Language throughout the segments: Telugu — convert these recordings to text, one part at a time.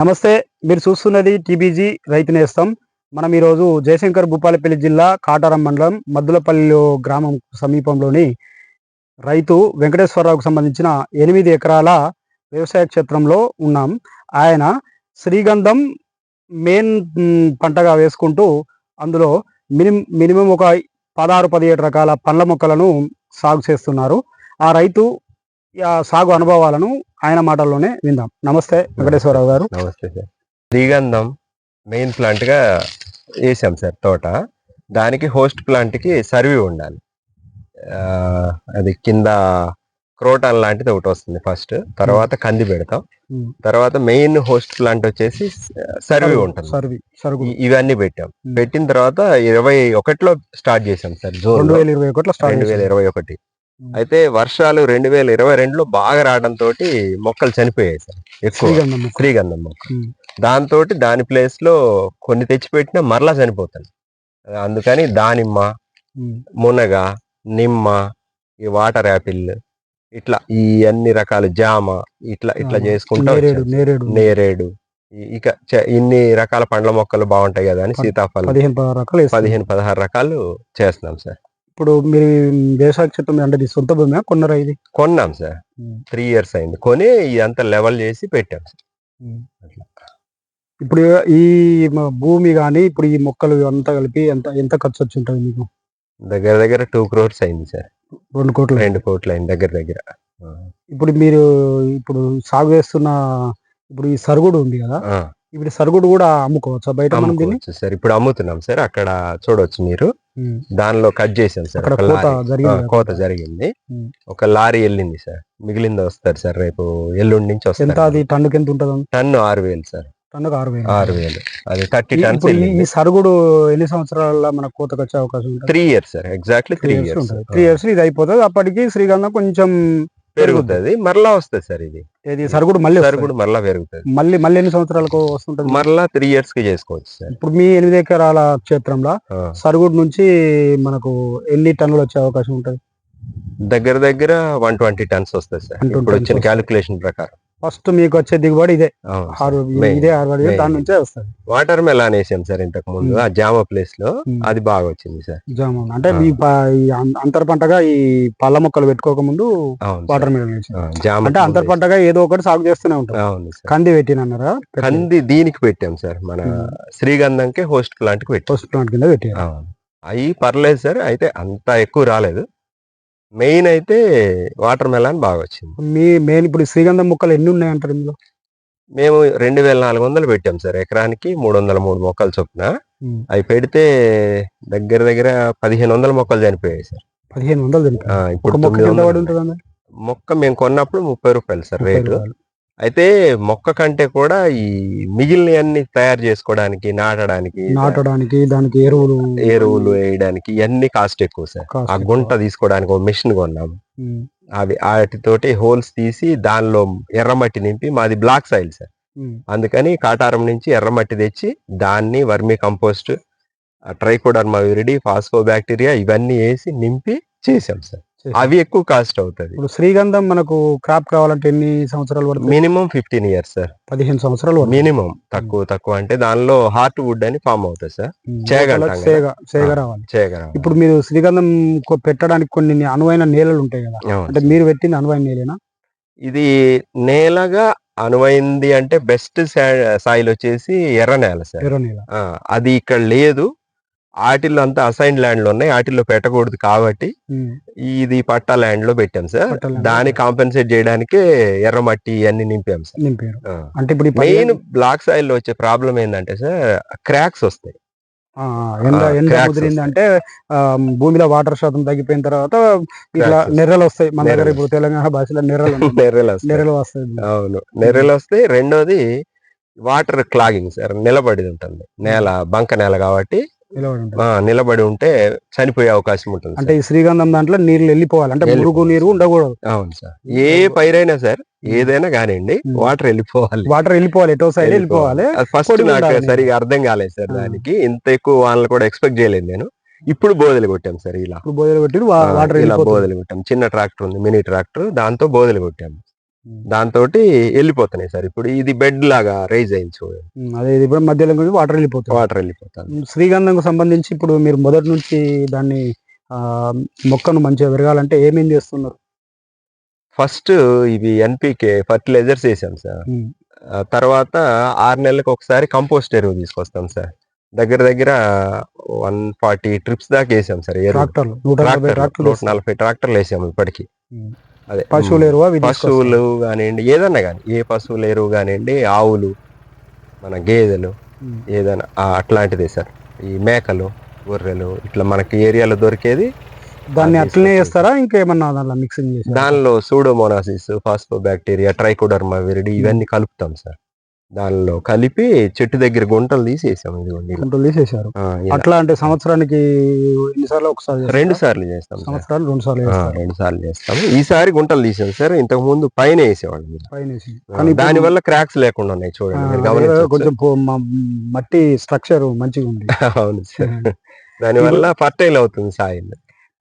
నమస్తే మీరు చూస్తున్నది టీబీజీ రైతు నేస్తం మనం ఈరోజు జయశంకర్ భూపాలపల్లి జిల్లా కాటారం మండలం మద్దులపల్లి గ్రామం సమీపంలోని రైతు వెంకటేశ్వరరావుకు సంబంధించిన ఎనిమిది ఎకరాల వ్యవసాయ క్షేత్రంలో ఉన్నాం. ఆయన శ్రీగంధం మెయిన్ పంటగా వేసుకుంటూ అందులో మినిమ మినిమం ఒక పదహారు పదిహేడు రకాల పండ్ల మొక్కలను సాగు చేస్తున్నారు. ఆ రైతు సాగు అనుభవాలను ఆయన మాటల్లోనే విందాం. నమస్తే వెంకటేశ్వరరావు గారు. నమస్తే సార్. శ్రీగంధం మెయిన్ ప్లాంట్గా వేసాం సార్ తోట. దానికి హోస్ట్ ప్లాంట్కి సర్వీ ఉండాలి. అది కింద క్రోటాన్ లాంటిది ఒకటి వస్తుంది ఫస్ట్ తర్వాత కంది పెడతాం. తర్వాత మెయిన్ హోస్ట్ ప్లాంట్ వచ్చేసి సర్వీ ఉంటుంది. ఇవన్నీ పెట్టాం. పెట్టిన తర్వాత ఇరవై ఒకటిలో స్టార్ట్ చేసాం సార్ జూన్ రెండు వేల ఇరవై ఒకటిలో రెండు వేల ఇరవై ఒకటి. అయితే వర్షాలు రెండు వేల ఇరవై రెండులో బాగా రావడం తోటి మొక్కలు చనిపోయాయి సార్ ఎక్కువ. శ్రీగంధం మొక్క. దాంతో దాని ప్లేస్లో కొన్ని తెచ్చిపెట్టినా మరలా చనిపోతాయి. అందుకని దానిమ్మ. మునగ నిమ్మ ఈ వాటర్ యాపిల్ ఇట్లా ఈ అన్ని రకాల జామ ఇట్లా ఇట్లా చేసుకుంటా నేరేడు ఇక ఇన్ని రకాల పండ్ల మొక్కలు బాగుంటాయి కదా అని సీతాఫలం. పదిహేను పదహారు రకాలు చేస్తున్నాం సార్. ఇప్పుడు మీరు వ్యవసాయ క్షేత్రం అంటే సొంత భూమి? కొన్నరా ఇది? కొన్నాం సార్. త్రీ ఇయర్స్ అయింది. కొని ఇదంతా లెవెల్ చేసి పెట్టాం సార్. ఇప్పుడు ఈ భూమి కానీ ఇప్పుడు ఈ మొక్కలు అంతా కలిపి ఎంత ఎంత ఖర్చు వచ్చి ఉంటుంది మీకు? దగ్గర దగ్గర టూ క్రోర్స్ అయింది సార్. రెండు కోట్లు. రెండు కోట్లు అయింది దగ్గర దగ్గర. ఇప్పుడు మీరు ఇప్పుడు సాగు చేస్తున్న ఇప్పుడు ఈ సరుగుడు ఉంది కదా. ఇప్పుడు సరుగుడు కూడా అమ్ముకోవచ్చా? బయట మనం దీన్ని అమ్ముకోవచ్చు సార్. ఇప్పుడు అమ్ముతున్నాం సార్. అక్కడ చూడొచ్చు మీరు. దానిలో కట్ చేసాం సార్. అక్కడ ఒక కోత లారీ. జరిగింది ఆ. కోత జరిగింది. ఒక లారీ వెళ్ళింది సార్. మిగిలింది వస్తారు సార్. రేపు ఎల్లుండి నుంచి ఎంత వస్తారు అది? టన్నుకి ఎంత ఉంటుంది? టన్ను ఆరు వేలు సార్. టన్నుకు ఆరు వేలు. ఆరు వేలు. అది థర్టీ ఈ- టన్స్ ఇప్పుడు ఈ- ఈ సరుగుడు ఎన్ని సంవత్సరాల మన కోతకు వచ్చే అవకాశం ఉంటుంది? Three years sir. Exactly three years. Three years ఇది అయిపోతుంది. అప్పటికి శ్రీగంధం కొంచెం పెరుగుతుంది. మరలా వస్తుంది సార్ ఇది. ఇది సరుగుడు మళ్ళీ సార్ వస్తది. కూడా మరలా పెరుగుతుంది. మళ్ళీ మళ్ళీ ఎన్ని సంవత్సరాలకు వస్తుంటది? మరలా త్రీ ఇయర్స్కి చేసుకోవచ్చు సార్. ఇప్పుడు మీ ఎనిమిది ఎకరాల క్షేత్రంలో. సరుగుడు నుంచి మనకు ఎన్ని టన్నులు వచ్చే అవకాశం ఉంటది? దగ్గర దగ్గర వన్ ట్వంటీ టన్స్ వస్తుంది సార్. 120 ఇప్పుడు వచ్చిన. క్యాలిక్యులేషన్ ప్రకారం. ఫస్ట్ మీకు వచ్చే దిగుబడి ఇదే. ఇదే Main. దాని నుంచే వస్తుంది. వాటర్ మెలాన్ వేసాం సార్ ఇంతకు ముందు. Hmm. ఆ జామ ప్లేస్లో Hmm. అది బాగా వచ్చింది సార్ జామున్ అంటే. మీ అంతర పంటగా ఈ పళ్ళ మొక్కలు పెట్టుకోక ముందు వాటర్. మిలన్ జామ అంటే అంతర పంటగా ఏదో ఒకటి సాగు చేస్తూనే ఉంటాం. కంది పెట్టినన్నారా? కంది దీనికి పెట్టాం సార్ మన Hmm. శ్రీగంధంకి హోస్ట్ ప్లాంట్కి పెట్టాం. పోస్ట్ ప్లాంట్ కింద అవును. అవి పర్లేదు సార్ అయితే అంత ఎక్కువ రాలేదు. మెయిన్ అయితే వాటర్ మెలాన్ బాగా వచ్చింది మీ మెయిన్ ఇప్పుడు శ్రీగంధం మొక్కలు ఎన్ని ఉన్నాయి అంటారు ఇందులో? మేము రెండు వేల నాలుగు వందలు పెట్టాం సార్. ఎకరానికి మూడు వందల మూడు మొక్కలు చొప్పున. అవి పెడితే దగ్గర దగ్గర పదిహేను వందల మొక్కలు చనిపోయాయి సార్. పదిహేను వందలు ఇప్పుడు మొక్క మేము కొన్నప్పుడు ముప్పై రూపాయలు సార్ రేటు. అయితే మొక్క కంటే కూడా ఈ మిగిలిన అన్ని తయారు చేసుకోవడానికి నాటడానికి నాటడానికి దానికి ఎరువులు ఎరువులు వేయడానికి ఇవన్నీ కాస్ట్ ఎక్కువ సార్ ఆ. గుంట తీసుకోవడానికి ఒక మిషన్ కొన్నాము. అవి వాటితోటి హోల్స్ తీసి దానిలో ఎర్రమట్టి నింపి మాది బ్లాక్ సాయిల్ సార్. అందుకని కాటారం నుంచి ఎర్రమట్టి తెచ్చి దాన్ని vermi compost Trichoderma viride phospho bacteria ఇవన్నీ వేసి నింపి చేసాం సార్. అవి ఎక్కువ కాస్ట్ అవుతుంది. ఇప్పుడు శ్రీగంధం మనకు క్రాప్ కావాలంటే ఎన్ని సంవత్సరాలు పడుతుంది? మినిమం ఫిఫ్టీన్ ఇయర్స్ సార్ పదిహేను సంవత్సరాలు. మినిమం. తక్కువ తక్కువ అంటే దానిలో హార్ట్ వుడ్ అని ఫామ్ అవుతుంది సార్ చేగ ఆ. రావాలి. ఇప్పుడు మీరు శ్రీగంధం పెట్టడానికి కొన్ని అనువైన నేలలు ఉంటాయి కదా. అంటే మీరు పెట్టింది అనువైన నేలేనా? ఇది నేలగా అనువైంది అంటే బెస్ట్ సాయిల్ వచ్చేసి ఎర్ర నేల సార్ ఎర్ర నేల. అది ఇక్కడ లేదు. వాటిల్లో అంతా అసైన్ ల్యాండ్లు ఉన్నాయి. వాటిల్లో పెట్టకూడదు కాబట్టి. ఇది పట్టా ల్యాండ్లో పెట్టాం సార్. దాన్ని కాంపెన్సేట్ చేయడానికే ఎర్రమట్టి అన్ని నింపాం సార్. అంటే ఇప్పుడు మెయిన్ బ్లాక్ సాయిల్లో వచ్చే ప్రాబ్లం ఏంటంటే సార్ క్రాక్స్ వస్తాయి. అంటే భూమిలో వాటర్ శాతం తగ్గిపోయిన తర్వాత ఇట్లా నెర్రలు వస్తాయి. మన దగ్గర. ఇప్పుడు తెలంగాణ భాషలో నెర్రలు. నెర్రలు వస్తాయి. నెర్రలు వస్తాయి. అవును. నెర్రలు వస్తాయి. రెండోది వాటర్ క్లాగింగ్ సార్. నిలబడి ఉంటుంది. నేల బంక నేల కాబట్టి నిలబడి ఉంటుంది. ఆ, నిలబడి ఉంటే చనిపోయే అవకాశం ఉంటుంది అంటే. ఈ శ్రీగంధం దాంట్లో నీళ్ళు వెళ్ళిపోవాలి అంటే మురుగు. నీరు ఉండకూడదు అవును సార్ ఏ పైరైనా సార్ ఏదైనా కానివ్వండి. వాటర్ వెళ్ళిపోవాలి వాటర్ వెళ్ళిపోవాలి ఎటో సైడ్ వెళ్ళిపోవాలి ఫస్ట్ నాకు. సరిగా అర్థం కాలేదు సార్. దానికి ఇంత ఎక్కువ వాళ్ళని కూడా ఎక్స్పెక్ట్ చేయలేదు నేను ఇప్పుడు బోధలు కొట్టాం సార్ ఇలా బోధలు పెట్టి ఆ, వాటర్ ఇలా బోధలు కొట్టాం చిన్న ట్రాక్టర్ ఉంది మినీ ట్రాక్టర్ దాంతో బోధలు కొట్టాం దాంతో వెళ్ళిపోతున్నాయి సార్. ఇప్పుడు ఇది బెడ్ లాగా రైజ్ అయింది చూడండి అదే ఇది కూడా మధ్యలో వాటర్ వెళ్ళిపోతుంది. వాటర్ వెళ్ళిపోతుంది. ఉమ్, శ్రీగంధంకు సంబంధించి ఇప్పుడు మీరు మొదటి నుంచి దాన్ని మొక్కను మంచిగా పెరగాలంటే ఏమేం చేస్తున్నారు? ఫస్ట్ ఇవి ఎన్పికే ఫర్టిలైజర్స్ వేసాం సార్. తర్వాత ఆరు నెలలకు ఒకసారి కంపోస్ట్ ఎరువు తీసుకొస్తాం సార్. దగ్గర దగ్గర వన్ ఫార్టీ ట్రిప్స్ దాకా వేసాం సార్ ట్రాక్టర్లు నూట నలభై ట్రాక్టర్ ట్రాక్టర్లు వేసాము ఇప్పటికి. అదే. పశువుల ఎరువు అవి. పశువులు కానివ్వండి ఏదన్నా కానీ ఏ పశువుల ఎరువు కానివ్వండి ఆవులు మన గేదెలు ఏదైనా అట్లాంటిదే సార్. ఈ మేకలు గొర్రెలు ఇట్లా మనకి ఏరియాలో దొరికేది దాన్ని అట్లనే చేస్తారా? ఇంకేమన్నా దాంట్లో మిక్సింగ్ చేస్తారా? దానిలో సూడోమోనాసిస్ ఫాస్ఫోబాక్టీరియా ట్రైకోడర్మా విరిడి ఇవన్నీ కలుపుతాం సార్. దానిలో కలిపి చెట్టు దగ్గర గుంటలు తీసేసాం ఇదిగోండి. గుంటలు తీసేశారు. అట్లా అంటే సంవత్సరానికి ఎన్నిసార్లు ఒకసారి? రెండు సార్లు చేస్తాం సార్. సంవత్సరాలు రెండు సార్లు రెండు సార్లు చేస్తాము. ఈసారి గుంటలు తీసాం సార్. ఇంతకు ముందు పైన వేసేవాళ్ళం. పైన దాని వల్ల క్రాక్స్ లేకుండా ఉన్నాయి చూడండి. కొంచెం మట్టి స్ట్రక్చర్ మంచిగా ఉంది. అవును సార్. దాని వల్ల ఫర్టైల్ అవుతుంది సాయిల్.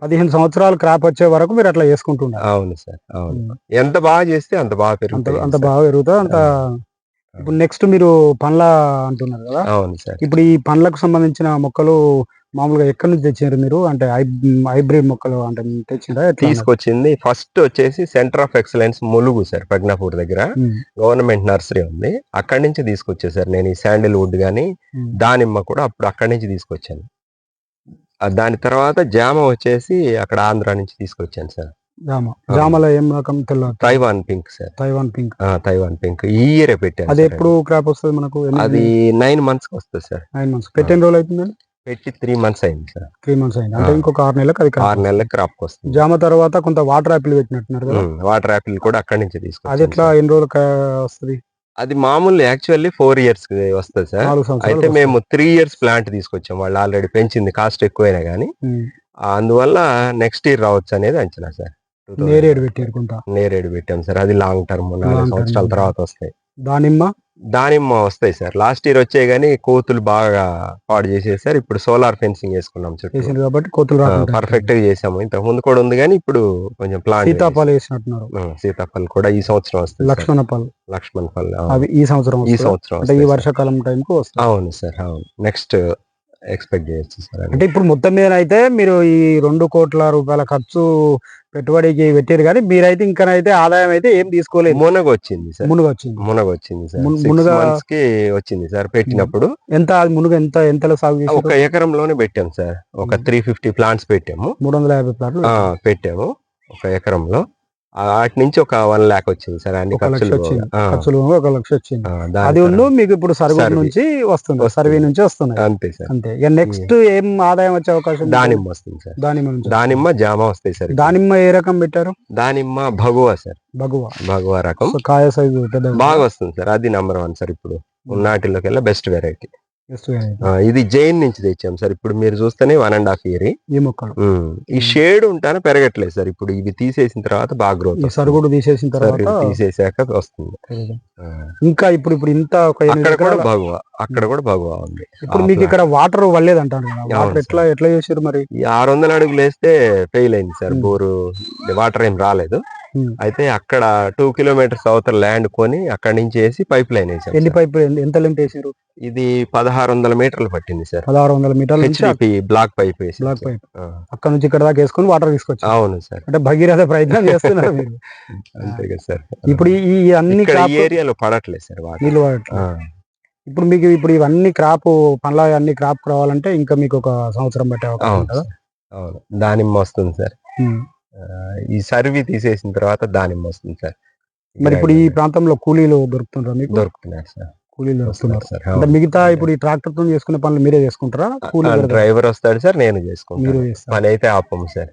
పదిహేను సంవత్సరాలు క్రాప్ వచ్చే వరకు మీరు అట్లా చేసుకుంటున్నారు అవును సార్. అవును. ఎంత బాగా చేస్తే అంత బాగా పెరుగుతుంది అంత బాగా పెరుగుతుంది అంత ఇప్పుడు నెక్స్ట్ మీరు పండ్ల అంటున్నారు కదా? అవును సార్. ఇప్పుడు ఈ పండ్లకు సంబంధించిన మొక్కలు మామూలుగా ఎక్కడి నుంచి తెచ్చారు మీరు? అంటే హైబ్రిడ్ మొక్కలు అంటే తెచ్చిందా? తీసుకొచ్చింది. ఫస్ట్ వచ్చేసి centre of excellence Mulugu sir Pragnapur దగ్గర. గవర్నమెంట్ నర్సరీ ఉంది. అక్కడి నుంచి తీసుకొచ్చేసారు నేను ఈ శాండిల్ వుడ్ గానీ ఉమ్, దానిమ్మ కూడా అప్పుడు అక్కడి నుంచి తీసుకొచ్చాను. దాని తర్వాత జామ వచ్చేసి అక్కడ ఆంధ్ర నుంచి తీసుకొచ్చాను సార్. జామ జామలో ఏం రకం తెల్ల Taiwan pink sir. Taiwan pink. Taiwan pink. ఈ ఇయరే పెట్టాను అది ఎప్పుడు క్రాప్ వస్తుంది మనకు? అది నైన్ మంత్స్ వస్తుంది సార్. Nine months. పెట్టిన రోజులు అవుతుందండి పెట్టి త్రీ మంత్స్ అయింది సార్. త్రీ మంత్స్ అయింది. అంటే. ఇంకొక ఆరు నెలలకు అది ఆరు నెలలకు క్రాప్ వస్తుంది. జామ తర్వాత కొంత వాటర్ యాపిల్ పెట్టినట్టున్నారు కదా? వాటర్ యాపిల్ కూడా అక్కడి నుంచి అది తీసుకొచ్చాను ఎట్లా. ఎన్ని రోజులకు వస్తుంది? అది మామూలు యాక్చువల్లీ ఫోర్ ఇయర్స్ వస్తుంది సార్. అయితే మేము త్రీ ఇయర్స్ ప్లాంట్ తీసుకొచ్చాం. వాళ్ళు ఆల్రెడీ పెంచింది. కాస్ట్ ఎక్కువైనా కానీ. అందువల్ల నెక్స్ట్ ఇయర్ రావచ్చు అనేది అంచనా సార్. నేరేడు పెట్టారు కొంత నేరేడు పెట్టాం సార్. అది లాంగ్ టర్మ్ నాలుగు. సంవత్సరాల తర్వాత వస్తాయి. దానిమ్మ? దానిమ్మ వస్తాయి సార్. లాస్ట్ ఇయర్ వచ్చాయి కానీ కోతులు బాగా పాడు చేసేసారు ఇప్పుడు సోలార్ ఫెన్సింగ్ వేసుకున్నాం చుట్టూ. కాబట్టి కోతులు పర్ఫెక్ట్గా చేసాము. ఇంతకు ముందు కూడా ఉంది కానీ ఇప్పుడు కొంచెం ప్లాన్ సీతాఫలం వేసినట్టున్నారు. సీతాఫల్ కూడా ఈ సంవత్సరం వస్తుంది సార్. లక్ష్మణ పళ్ళు. లక్ష్మణ్ ఫల్ అవి ఈ సంవత్సరం ఈ? సంవత్సరం అంటే ఈ సార్. వర్షాకాలం టైంకు వస్తుంది అవును సార్ అవును. నెక్స్ట్ ఎక్స్పెక్ట్ చేయొచ్చు సార్. అంటే ఇప్పుడు మొత్తం మీద అయితే మీరు ఈ రెండు కోట్ల రూపాయల ఖర్చు పెట్టుబడికి పెట్టారు కానీ మీరైతే ఇంకనైతే ఆదాయం అయితే ఏం తీసుకోలేదు. మునగ వచ్చింది సార్. మునుగు వచ్చింది మునగ వచ్చింది సార్ మునగ- కి వచ్చింది సార్ పెట్టినప్పుడు. ఎంత మునుగు ఎంత ఎంతలో సాగు ఒక ఎకరంలోనే పెట్టాం సార్. ఒక. త్రీ ఫిఫ్టీ ప్లాంట్స్ పెట్టాము. మూడు వందల యాభై ప్లాట్లు పెట్టాము. ఒక ఎకరంలో. వాటి నుంచి ఒక వన్ ల్యాక్ వచ్చింది సార్ అన్ని ఖర్చులు ఒక లక్ష వచ్చింది. అది ఉన్న మీకు ఇప్పుడు సర్వే. నుంచి వస్తుంది. వస్తుంది. సర్వే నుంచి వస్తున్నాయి. అంతే సార్. అంతే. ఇక నెక్స్ట్ ఏం ఆదాయం వచ్చే అవకాశం? దానిమ్మ వస్తుంది సార్. దానిమ్మ నుంచి దానిమ్మ జామ వస్తాయి సార్ దానిమ్మ ఏ రకం పెట్టారు? దానిమ్మ భగువా సార్. భగువ. భగువా రకం. కాయ సైజు బాగా వస్తుంది సార్. అది నెంబర్ వన్ సార్ ఇప్పుడు. ఉన్నాటిలోకెల్లా బెస్ట్ వెరైటీ. ఇది జైన్ నుంచి తెచ్చాం సార్. ఇప్పుడు మీరు చూస్తేనే వన్ అండ్ హాఫ్ ఇయర్ ఈ మొక్కలు. ఈ షేడ్ ఉంటానే పెరగట్లేదు సార్. ఇప్పుడు ఇవి తీసేసిన తర్వాత బాగా గ్రోత్ సరుగుడు తీసేసిన తర్వాత తీసేసాక వస్తుంది. ఇంకా ఇప్పుడు ఇప్పుడు ఇంత అక్కడ కూడా భగవా అక్కడ కూడా భగవా ఉంది. ఇప్పుడు మీకు ఇక్కడ వాటర్ వల్లేదు అంటారు ఎట్లా ఎట్లా చేసారు మరి? ఆరు వందల అడుగులు వేస్తే ఫెయిల్ అయింది సార్. బోరు వాటర్ ఏం రాలేదు. అయితే అక్కడ టూ కిలోమీటర్స్ అవతల ల్యాండ్ కొని అక్కడి నుంచి వేసి పైప్ లైన్ వేసాం ఎన్ని. పైప్ ఎంత లెంత్ వేసారు? ఇది పదహారు వందల మీటర్లు పట్టింది సార్. పదహారు వందల మీటర్ల బ్లాక్ పైప్ వేసి బ్లాక్ పైప్. అక్కడ నుంచి ఇక్కడ దాకా వేసుకొని వాటర్ తీసుకొచ్చారు. అవును సార్. అంటే భగీరథ ప్రయత్నం చేస్తున్నారు మీరు. అంతే కదా సార్. ఇప్పుడు ఈ అన్ని ఏరియాలో పడట్లేదు సార్ నీళ్ళు. ఇప్పుడు మీకు ఇప్పుడు ఇవన్నీ క్రాప్ పండ్ల అన్ని క్రాప్ రావాలంటే ఇంకా మీకు ఒక సంవత్సరం పట్టే అవకాశం దానిమ్మ వస్తుంది సార్. ఈ సర్వీ తీసేసిన తర్వాత దానిమ్మ వస్తుంది సార్. మరి ఇప్పుడు ఈ ప్రాంతంలో కూలీలు దొరుకుతుంటారా మీకు? దొరుకుతున్నారు సార్. కూలీలు వస్తున్నారు సార్ అంటే మిగతా ఇప్పుడు ఈ ట్రాక్టర్తో చేసుకునే పనులు మీరే చేసుకుంటారా? కూలీ? డ్రైవర్ వస్తాడు సార్ నేను చేసుకుంటాను. పని అయితే ఆపము సార్.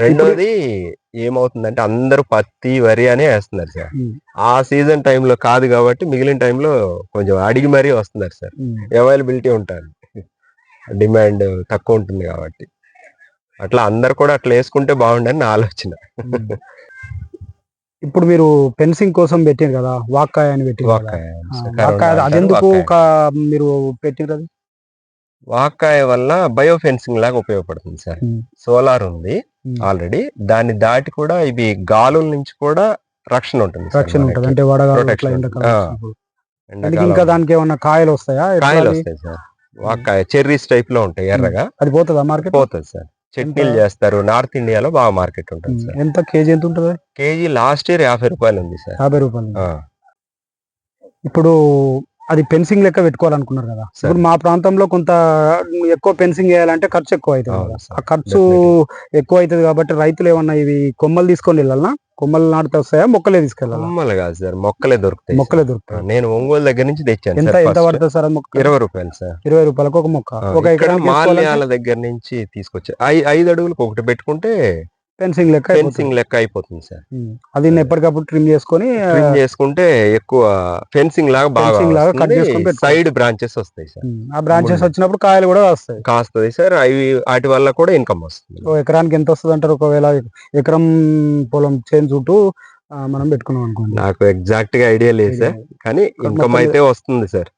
రెండోది ఏమవుతుందంటే అందరూ పత్తి వరి అనే వేస్తున్నారు సార్. ఆ సీజన్ టైంలో కాదు కాబట్టి మిగిలిన టైంలో కొంచెం అడిగి మరీ వస్తున్నారు సార్. అవైలబిలిటీ ఉంటుంది డిమాండ్ తక్కువ ఉంటుంది కాబట్టి. అట్లా అందరు కూడా అట్లా వేసుకుంటే బాగుండని నా ఆలోచన. ఇప్పుడు మీరు ఫెన్సింగ్ కోసం పెట్టారు కదా వాక్కాయ అని పెట్టారు. వాక్కాయ అదెందుకు మీరు పెట్టారు అది వాకాయ వల్ల బయో ఫెన్సింగ్ లాగా ఉపయోగపడుతుంది సార్. సోలార్ ఉంది. ఆల్రెడీ దాన్ని దాటి కూడా ఇవి గాలుల నుంచి కూడా రక్షణ ఉంటుంది రక్షణ ఉంటుంది. అంటే ఇంకా దానికి ఏమన్నా కాయలు వస్తాయా కాయలు? వస్తాయి సార్ వాకాయ చెర్రీస్ టైప్లో ఉంటాయి ఎర్రగా అది పోతుందా మార్కెట్ పోతుంది సార్ చట్నీలు? చేస్తారు నార్త్ ఇండియాలో బాగా మార్కెట్ ఉంటుంది సార్. ఎంత కేజీ ఎంత ఉంటుంది? కేజీ లాస్ట్ ఇయర్ యాభై రూపాయలు ఉంది సార్. యాభై రూపాయలు ఇప్పుడు అది పెన్సింగ్ లెక్క పెట్టుకోవాలనుకున్నారు కదా. ఇప్పుడు మా ప్రాంతంలో కొంత ఎక్కువ పెన్సింగ్ చేయాలంటే ఖర్చు ఎక్కువ అవుతుంది. ఆ ఖర్చు ఎక్కువ అవుతుంది కాబట్టి రైతులు ఏమన్నా ఇవి కొమ్మలు తీసుకొని వెళ్ళాలనా? కొమ్మలు నాటితే వస్తాయా మొక్కలే తీసుకెళ్ళాలా? కొమ్మలు కాదు సార్ మొక్కలే దొరుకుతాయి మొక్కలే. దొరుకుతాయి. నేను ఒంగోలు దగ్గర నుంచి తెచ్చాను ఎంత ఎంత. పడుతుంది సార్ మొక్క? ఇరవై రూపాయలు సార్. ఇరవై రూపాయలకు ఒక మొక్క. ఒక ఇక్కడ మాల్యాల దగ్గర నుంచి తీసుకొచ్చా. ఐదు అడుగులకు ఒకటి పెట్టుకుంటే ఫెన్సింగ్ లెక్క. ఫెన్సింగ్ లెక్క అయిపోతుంది సార్. అది ఎప్పటికప్పుడు ట్రిమ్ చేసుకొని ట్రిమ్ చేసుకుంటే ఎక్కువ ఫెన్సింగ్ లాగా బాగా చేసుకొని పెట్టుకోవాలి. సైడ్ బ్రాంచెస్ వస్తాయి సార్. ఆ బ్రాంచెస్. వచ్చినప్పుడు కాయలు కూడా వస్తాయి. కాస్తుంది సార్. అవి వాటి వల్ల కూడా ఇన్కమ్ వస్తుంది. ఓ ఎకరానికి ఎంత వస్తుంది అంటారు? ఒకవేళ ఎకరం పొలం చేను చుట్టూ మనం పెట్టుకున్నాం అనుకోండి. నాకు ఎగ్జాక్ట్గా ఐడియా లేదు సార్. కానీ ఇన్కమ్ అయితే వస్తుంది సార్.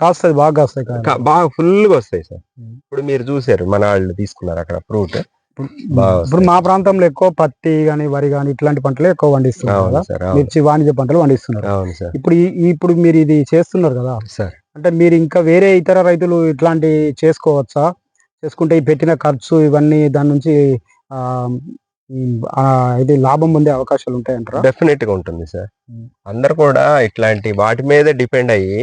కాస్తుంది బాగా కాస్తాయి బాగా ఫుల్గా వస్తాయి సార్. ఇప్పుడు మీరు చూసారు మన వాళ్ళు తీసుకున్నారు అక్కడ ఫ్రూట్. ఇప్పుడు మా ప్రాంతంలో ఎక్కువ పత్తి గాని వరి గాని ఇట్లాంటి పంటలు ఎక్కువ పండిస్తున్నారు కదా. మిర్చి వాణిజ్య పంటలు పండిస్తున్నారు. ఇప్పుడు ఇప్పుడు మీరు ఇది చేస్తున్నారు కదా. సార్. అంటే మీరు ఇంకా వేరే ఇతర రైతులు ఇట్లాంటి చేసుకోవచ్చా? చేసుకుంటే ఈ పెట్టిన ఖర్చు ఇవన్నీ దాని నుంచి ఇది లాభం పొందే అవకాశాలు ఉంటాయంటారా? డెఫినెట్గా ఉంటుంది సార్. అందరు కూడా ఇట్లాంటి వాటి మీద డిపెండ్ అయ్యి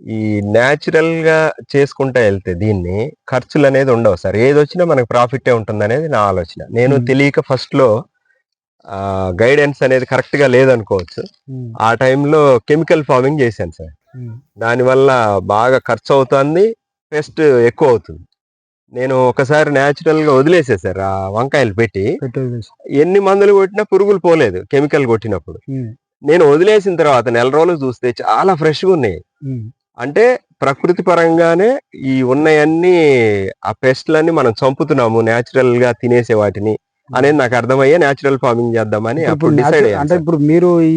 ఈ న్యాచురల్గా చేసుకుంటా వెళ్తే దీన్ని ఖర్చులు అనేది ఉండవు సార్. ఏది వచ్చినా మనకు ప్రాఫిట్ ఉంటుంది అనేది నా ఆలోచన. నేను. తెలియక ఫస్ట్లో గైడెన్స్ అనేది కరెక్ట్గా లేదనుకోవచ్చు ఆ టైంలో కెమికల్ ఫార్మింగ్ చేశాను సార్. దానివల్ల బాగా ఖర్చు అవుతుంది పెస్ట్ ఎక్కువ అవుతుంది నేను ఒకసారి న్యాచురల్గా వదిలేసే సార్ ఆ వంకాయలు పెట్టి. ఎన్ని మందులు కొట్టినా పురుగులు పోలేదు కెమికల్ కొట్టినప్పుడు. నేను వదిలేసిన తర్వాత నెల రోజులు చూస్తే చాలా ఫ్రెష్గా ఉన్నాయి. అంటే ప్రకృతి పరంగానే ఈ ఉన్నయన్ని ఆ పెస్ట్లన్నీ మనం చంపుతున్నాము న్యాచురల్గా తినేసే వాటిని అనేది నాకు అర్థమయ్యే న్యాచురల్ ఫార్మింగ్ చేద్దామని అప్పుడు డిసైడ్ అంటే ఇప్పుడు మీరు ఈ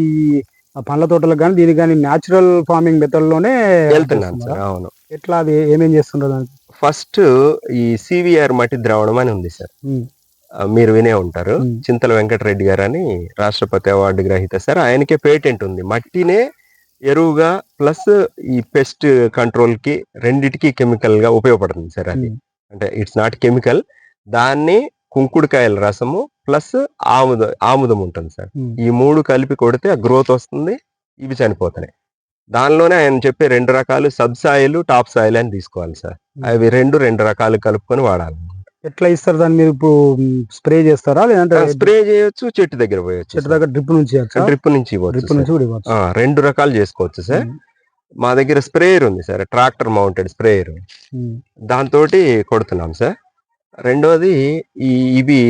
పండ్ల తోటలకు కానీ దీనికి కానీ న్యాచురల్ ఫార్మింగ్ మెథడ్లోనే వెళ్తున్నాను? సార్ అవును. ఎట్లా అది ఏమేం చేస్తుండ్రు దానికి? ఫస్ట్ ఈ సివిఆర్ మట్టి ద్రావణం అని ఉంది సార్. మీరు వినే ఉంటారు. చింతల వెంకటరెడ్డి గారు అని రాష్ట్రపతి అవార్డు గ్రహీత సార్. ఆయనకే పేటెంట్ ఉంది. మట్టినే ఎరువుగా ప్లస్ ఈ పెస్ట్ కంట్రోల్కి రెండిటికి కెమికల్గా ఉపయోగపడుతుంది సార్ అది. అంటే ఇట్స్ నాట్ కెమికల్. దాన్ని కుంకుడుకాయల రసము ప్లస్ ఆముద ఆముదం ఉంటుంది సార్. ఈ మూడు కలిపి కొడితే గ్రోత్ వస్తుంది ఇవి చనిపోతున్నాయి. దానిలోనే ఆయన చెప్పే రెండు రకాలు సబ్ సాయిల్ టాప్ సాయిల్ అని తీసుకోవాలి సార్. అవి రెండు రెండు రకాలు కలుపుకొని వాడాలి. ఎట్లా ఇస్తారు? దాన్ని మీరు ఇప్పుడు స్ప్రే చేస్తారా? లేదంటే స్ప్రే చేయొచ్చు చెట్టు దగ్గర పోయొచ్చు చెట్టు దగ్గర డ్రిప్ నుంచి? డ్రిప్ నుంచి డ్రిప్. నుంచి రెండు రకాలు చేసుకోవచ్చు సార్. మా. దగ్గర స్ప్రేయర్ ఉంది సార్ ట్రాక్టర్ మౌంటెడ్ స్ప్రేయర్. దాంతో కొడుతున్నాం సార్. రెండోది ఈ ఇవి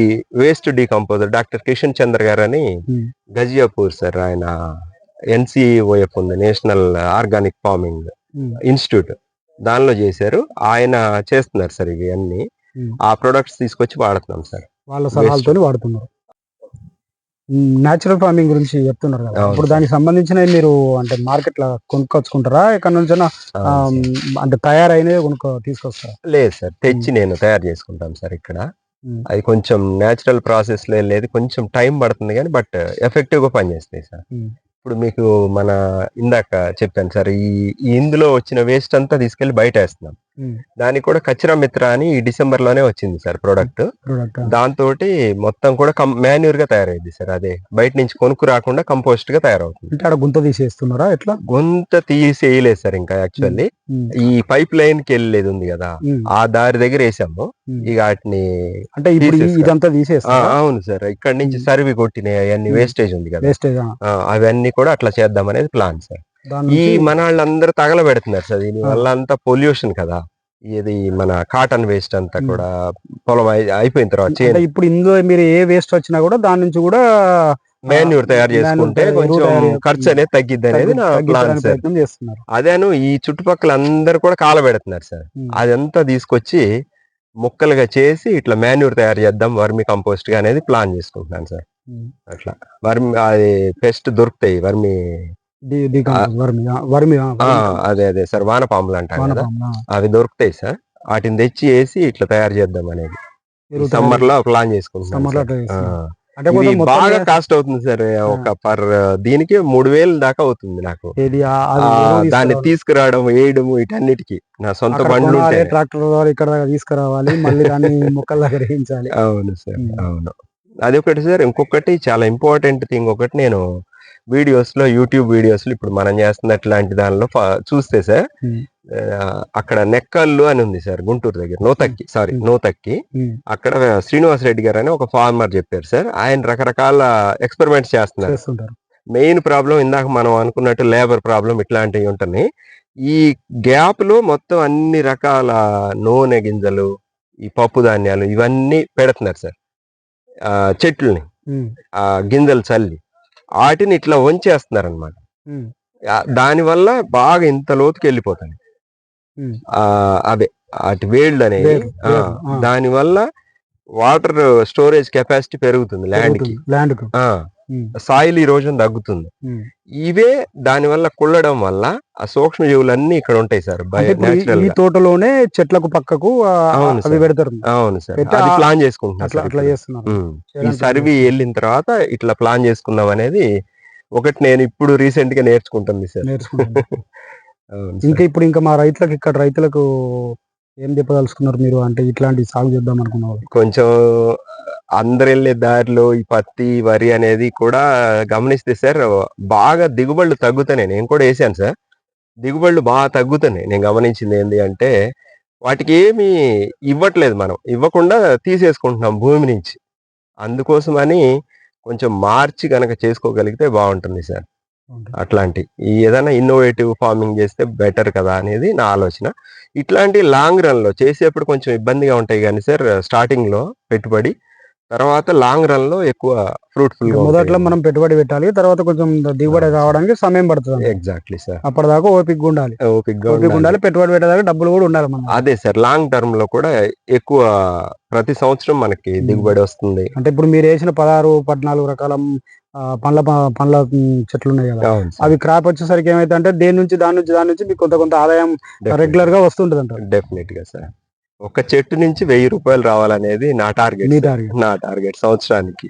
waste decomposer doctor Kishan Chandra garu అని గజియాపూర్ సార్ ఆయన ఎన్సిఓఎఫ్ ఉంది నేషనల్ ఆర్గానిక్ ఫార్మింగ్ ఇన్స్టిట్యూట్. దానిలో చేశారు. ఆయన చేస్తున్నారు సార్ ఇవి అన్ని. ఆ ప్రొడక్ట్స్ తీసుకొచ్చి వాడుతున్నాం సార్. వాళ్ళ సలహాలతో వాడుతున్నారు. న్యాచురల్ ఫార్మింగ్ గురించి చెప్తున్నారు కదా. ఇప్పుడు. దానికి సంబంధించినవి మీరు అంటే మార్కెట్లో కొనుక్కొచ్చుకుంటారా? ఆమ్, సార్. అంటే తయారైనవి కొనుక్కో తీసుకొస్తారా? లేదు సార్. తెచ్చి నేను తయారు చేసుకుంటాం సార్ ఇక్కడ. అది కొంచెం నేచురల్ ప్రాసెస్లో లేదు. కొంచెం టైం పడుతుంది కానీ బట్ ఎఫెక్టివ్గా పనిచేస్తాయి సార్. ఇప్పుడు మీకు మన ఇందాక చెప్పాను సార్ ఈ ఇందులో వచ్చిన వేస్ట్ అంతా తీసుకెళ్ళి బయట వేస్తున్నాం. దానికి కూడా కచరా మిత్ర అని ఈ డిసెంబర్లోనే వచ్చింది సార్ ప్రోడక్ట్. దాంతో మొత్తం కూడా మాన్యూర్గా తయారైంది సార్ అదే. బయట నుంచి కొనుక్కు రాకుండా కంపోస్ట్గా తయారవుతుంది. అంటే గుంత తీసేస్తున్నారా ఎట్లా? గొంత తీసేయలేదు సార్ ఇంకా యాక్చువల్లీ. ఈ పైప్ లైన్కి వెళ్ళేది ఉంది కదా. ఆ దారి దగ్గర వేసాము. ఇక వాటిని అంటే తీసేస్తా. ఇదంతా ఆ, తీసేస్తారా? అవును సార్. ఇక్కడ నుంచి. సర్వి కొట్టినాయి అవన్నీ. వేస్టేజ్ ఉంది కదా. అవన్నీ కూడా అట్లా చేద్దాం అనేది ప్లాన్ సార్. ఈ మన వాళ్ళందరూ తగలబెడుతున్నారు సార్ దీని. వల్ల అంతా పొల్యూషన్ కదా. ఇది మన కాటన్ వేస్ట్ అంతా. కూడా పొలం అయి- అయిపోయిన తర్వాత ఇప్పుడు ఇందులో మీరు ఏ వేస్ట్ వచ్చినా కూడా దాని నుంచి కూడా మాన్యూర్ తయారు చేసుకుంటే కొంచెం ఖర్చు అనేది తగ్గిద్ది అనేది నా ప్లాన్ సార్ అదేను ఈ చుట్టుపక్కల అందరు కూడా కాలబెడుతున్నారు సార్ అదంతా తీసుకొచ్చి ముక్కలుగా చేసి ఇట్లా మాన్యూర్ తయారు చేద్దాం వర్మి కంపోస్ట్గా అనేది ప్లాన్ చేసుకుంటున్నాను సార్. అట్లా. వర్మి అది పెస్ట్ దొరుకుతాయి వర్మి అదే అదే సార్ వానపాములు అంటారు కదా. అవి దొరుకుతాయి సార్. వాటిని తెచ్చి వేసి ఇట్లా తయారు చేద్దాం అనేది. సమ్మర్లో ప్లాన్ చేసుకుంటున్నాం. అంటే మొత్తం బాగా కాస్ట్ అవుతుంది సార్. ఒక పర్ దీనికి మూడు వేలు దాకా అవుతుంది నాకు. దాన్ని. తీసుకురావడం వేయడము వీటన్నిటికి నా సొంత బండ్లు ట్రాక్టర్ ద్వారా ఇక్కడ తీసుకురావాలి మళ్ళీ దాన్ని మొక్కల దగ్గర వేయించాలి. అవును సార్. అవును. అది ఒకటి సార్. ఇంకొకటి చాలా ఇంపార్టెంట్ థింగ్ ఒకటి నేను వీడియోస్లో యూట్యూబ్ వీడియోస్లో ఇప్పుడు మనం చేస్తున్నట్లాంటి లాంటి దానిలో చూస్తే సార్ అక్కడ నెక్కల్లు అని ఉంది సార్ గుంటూరు దగ్గర నోతక్కి సారీ. నోతక్కి. అక్కడ శ్రీనివాస్ రెడ్డి గారు అని ఒక ఫార్మర్ చెప్పారు సార్ ఆయన రకరకాల ఎక్స్పెరిమెంట్స్ చేస్తున్నారు. మెయిన్ ప్రాబ్లం ఇందాక మనం అనుకున్నట్టు లేబర్ ప్రాబ్లం ఇట్లాంటివి ఉంటున్నాయి. ఈ గ్యాప్లో మొత్తం అన్ని రకాల నూనె గింజలు ఈ పప్పు ధాన్యాలు ఇవన్నీ పెడుతున్నారు సార్. చెట్లని. ఆ గింజలు చల్లి. వాటిని ఇట్లా వంచేస్తున్నారు అనమాట ఉమ్. దాని వల్ల బాగా ఇంత లోతుకి వెళ్ళిపోతాయి. అదే వాటి వేళ్ళు అనేవి వేరు, ఆ, వేరు, ఆ. దాని వల్ల వాటర్ స్టోరేజ్ కెపాసిటీ పెరుగుతుంది ల్యాండ్కి ల్యాండ్ సాయిల్ ఈరోజన్ తగ్గుతుంది. ఉమ్. ఇవే దాని వల్ల కుళ్ళడం వల్ల ఆ సూక్ష్మ జీవులన్నీ ఇక్కడ ఉంటాయి సార్ ఈ- ఈ తోటలోనే చెట్లకు పక్కకు అవి. పెడతారు. అవును సార్. అది ప్లాన్ చేసుకుంటున్నాం. ఈ సర్వీ వెళ్ళిన తర్వాత ఇట్లా ప్లాన్ చేసుకుందాం అనేది ఒకటి నేను ఇప్పుడు రీసెంట్గా నేర్చుకుంటుంది సార్. ఇంకా. ఇప్పుడు ఇంకా మా రైతులకు ఇక్కడ రైతులకు ఏం చెప్పదలుచుకున్నారు మీరు? అంటే ఇట్లాంటి సాగు చేద్దాం అనుకున్నారు కొంచెం అందరు వెళ్ళే దారిలో ఈ పత్తి వరి అనేది కూడా గమనిస్తే సార్ బాగా దిగుబడులు తగ్గుతున్నాయి. నేను కూడా వేసాను సార్. దిగుబడులు బాగా తగ్గుతున్నాయి. నేను గమనించింది ఏంటి అంటే వాటికి ఏమి ఇవ్వట్లేదు మనం. ఇవ్వకుండా తీసేసుకుంటున్నాం భూమి నుంచి. అందుకోసమని కొంచెం మార్చి కనుక చేసుకోగలిగితే బాగుంటుంది సార్. అట్లాంటి. ఈ ఏదైనా ఇన్నోవేటివ్ ఫార్మింగ్ చేస్తే బెటర్ కదా అనేది నా ఆలోచన. ఇట్లాంటి లాంగ్ రన్లో చేసేప్పుడు కొంచెం ఇబ్బందిగా ఉంటాయి కానీ సార్ స్టార్టింగ్లో పెట్టుబడి తర్వాత లాంగ్ రన్లో ఎక్కువ ఫ్రూట్ఫుల్ మొదట్లో మనం పెట్టుబడి పెట్టాలి తర్వాత కొంచెం దిగుబడి రావడానికి సమయం పడుతుంది. ఎగ్జాక్ట్లీ సార్ అప్పటిదాకా ఓపిక ఉండాలి. ఓపిక్ ఉండాలి. పెట్టుబడి పెట్టేదాకా డబ్బులు కూడా ఉండాలి మన అదే సార్ లాంగ్ టర్మ్లో కూడా ఎక్కువ ప్రతి సంవత్సరం మనకి దిగుబడి వస్తుంది. అంటే ఇప్పుడు మీరు వేసిన పదహారు పద్నాలుగు రకాల పండ్ల పండ్ల చెట్లు ఉన్నాయి కదా. అవి క్రాప్ వచ్చేసరికి ఏమైతే అంటే దేని నుంచి దాని నుంచి దాని నుంచి మీకు కొంత కొంత ఆదాయం రెగ్యులర్గా వస్తుంటది అంటారు డెఫినెట్గా సార్. ఒక చెట్టు నుంచి వెయ్యి రూపాయలు రావాలనేది నా టార్గెట్ నా టార్గెట్ సంవత్సరానికి.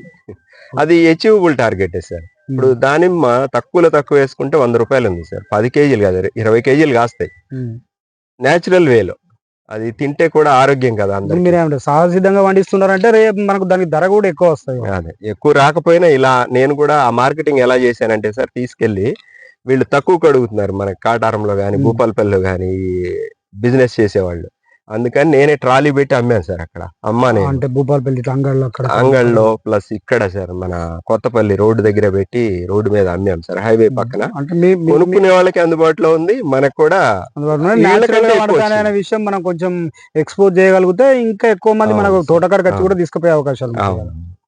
అది అచీవబుల్ టార్గెట్ సార్. ఇప్పుడు దానిమ్మ తక్కువలో తక్కువ వేసుకుంటే వంద రూపాయలు ఉంది సార్. పది కేజీలు కాదు ఇరవై కేజీలు కాస్తాయి. నేచురల్ వేలో. అది తింటే కూడా ఆరోగ్యం కదా మీరు ఏమంటారు సహజసిద్ధంగా పండిస్తున్నారంటే రేపు మనకు దానికి ధర కూడా ఎక్కువ వస్తాయి. అదే ఎక్కువ రాకపోయినా ఇలా నేను కూడా ఆ మార్కెటింగ్ ఎలా చేశానంటే సార్ తీసుకెళ్ళి వీళ్ళు తక్కువ అడుగుతున్నారు మన కాటారంలో కానీ Hmm. భూపాలపల్లిలో కానీ బిజినెస్ చేసేవాళ్ళు. అందుకని నేనే ట్రాలీ పెట్టి అమ్మాను సార్ అక్కడ. అమ్మా నేను. అంటే భూపాలపల్లి ఇట్లా అంగళ్ళు అక్కడ అంగళ్ళలో ప్లస్ ఇక్కడ సార్ మన కొత్తపల్లి రోడ్డు దగ్గర పెట్టి రోడ్డు మీద అమ్మాం సార్. హైవే పక్కన. అంటే కొనుక్కునే వాళ్ళకి అందుబాటులో ఉంది. మనకు కూడా. విషయం మనం కొంచెం ఎక్స్పోజ్ చేయగలిగితే ఇంకా ఎక్కువ మంది మనకు వచ్చి అవును. కూడా తీసుకుపోయే అవకాశాలు.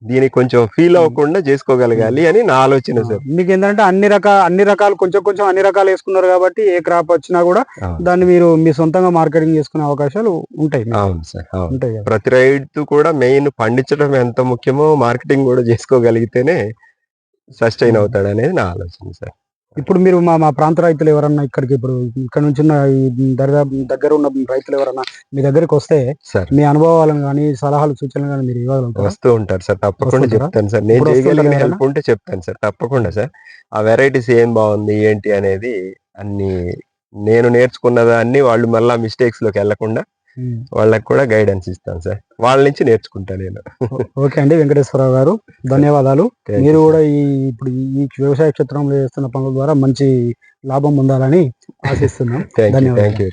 దీనికి కొంచెం ఫీల్ అవ్వకుండా చేసుకోగలగాలి అని నా ఆలోచన. సార్ మీకు ఏంటంటే అన్ని రకాల అన్ని రకాలు కొంచెం కొంచెం అన్ని రకాలు వేసుకున్నారు కాబట్టి ఏ క్రాప్ వచ్చినా కూడా. దాన్ని మీరు మీ సొంతంగా మార్కెటింగ్ చేసుకునే అవకాశాలు ఉంటాయి. అవును సార్ ఉంటాయి. ప్రతి రైతు కూడా మెయిన్ పండించడం ఎంత ముఖ్యమో మార్కెటింగ్ కూడా చేసుకోగలిగితేనే సస్టైన్. అవుతాడు అనేది నా ఆలోచన సార్ ఇప్పుడు మీరు మా మా ప్రాంత రైతులు ఎవరన్నా ఇక్కడికి ఇప్పుడు ఇక్కడ నుంచి దరిదాపు దగ్గర ఉన్న రైతులు ఎవరన్నా మీ దగ్గరికి వస్తే సార్ మీ అనుభవాలను కానీ సలహాలు సూచనలు కానీ మీరు ఇవ్వగలుగుతారా వస్తూ ఉంటారు సార్ తప్పకుండా? చెప్తాను సార్ నేను చేయగలిగిన? హెల్ప్ ఉంటే చెప్తాను సార్ తప్పకుండా సార్ ఆ వెరైటీస్ ఏం బాగుంది ఏంటి అనేది అన్ని నేను నేర్చుకున్నదా అన్ని వాళ్ళు మళ్ళా మిస్టేక్స్లోకి వెళ్ళకుండా. వాళ్ళకి కూడా గైడెన్స్ ఇస్తాను సార్. వాళ్ళ నుంచి నేర్చుకుంటా నేను. ఓకే అండి వెంకటేశ్వరరావు గారు. ధన్యవాదాలు. మీరు కూడా ఈ ఇప్పుడు ఈ వ్యవసాయ క్షేత్రంలో చేస్తున్న పనుల ద్వారా మంచి లాభం పొందాలని ఆశిస్తున్నాం. Sir. Thank you, ధన్యవాదాలు. thank you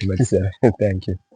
very